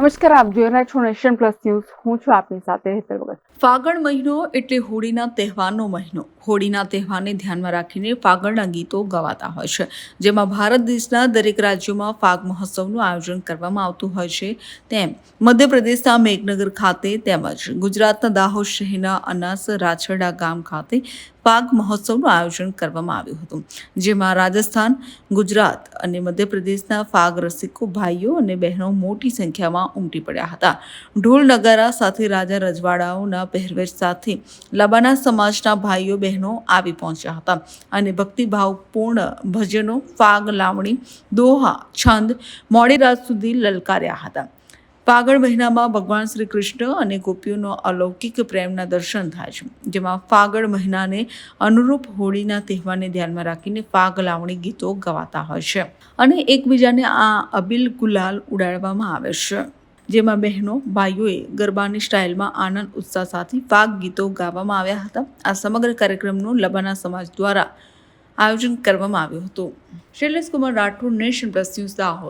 નમસ્કાર, આપ જોઈ રહ્યા છો નેશન પ્લસ ન્યૂઝ. હું છું આપની સાથે હેતલ ભગત. ફાગણ મહિનો એટલે હોળીના તહેવારનો મહિનો. હોળીના તહેવારને ધ્યાનમાં રાખીને ફાગણના ગીતો ગવાતા હોય છે. જેમાં ભારત દેશના દરેક રાજ્યોમાં ફાગ મહોત્સવનું આયોજન કરવામાં આવતું હોય છે. તેમ મધ્યપ્રદેશના મેઘનગર ખાતે તેમજ ગુજરાતના દાહોદ શહેરના અનાસ રાછડા ગામ ખાતે ફાગ મહોત્સવનું આયોજન કરવામાં આવ્યું હતું, જેમાં રાજસ્થાન, ગુજરાત અને મધ્યપ્રદેશના ફાગ રસિકો ભાઈઓ અને બહેનો મોટી સંખ્યામાં ઉમટી પડ્યા હતા. ઢોલ નગારા સાથે રાજા રજવાડાઓના પહેરવેશ સાથે લબાના સમાજના ભાઈઓ, બહેનો આવી પહોંચ્યા હતા અને ભક્તિભાવપૂર્ણ ભજનો, ફાગ, લાવણી, દોહા, છંદ મોડી રાત સુધી લલકાર્યા હતા. ફાગણ મહિનામાં ભગવાન શ્રી કૃષ્ણ અને ગોપીઓનો અલૌકિક પ્રેમના દર્શન થાય છે. જેમાં ફાગણ મહિનાને અનુરૂપ હોળીના તહેવારને ધ્યાનમાં રાખીને ફાગ લાવણી ગીતો ગવાતા હોય છે. અને એકબીજાને આ અબિલ ગુલાલ ઉડાડવામાં આવે છે. જેમાં બહેનો, ભાઈઓએ ગરબાની સ્ટાઇલમાં આનંદ, ઉત્સાહ સાથે ફાગ ગીતો ગાવામાં આવ્યા હતા. આ સમગ્ર કાર્યક્રમનું લબાના સમાજ દ્વારા આયોજન કરવામાં આવ્યું હતું. Shailesh Kumar Rathod nation plus Dahod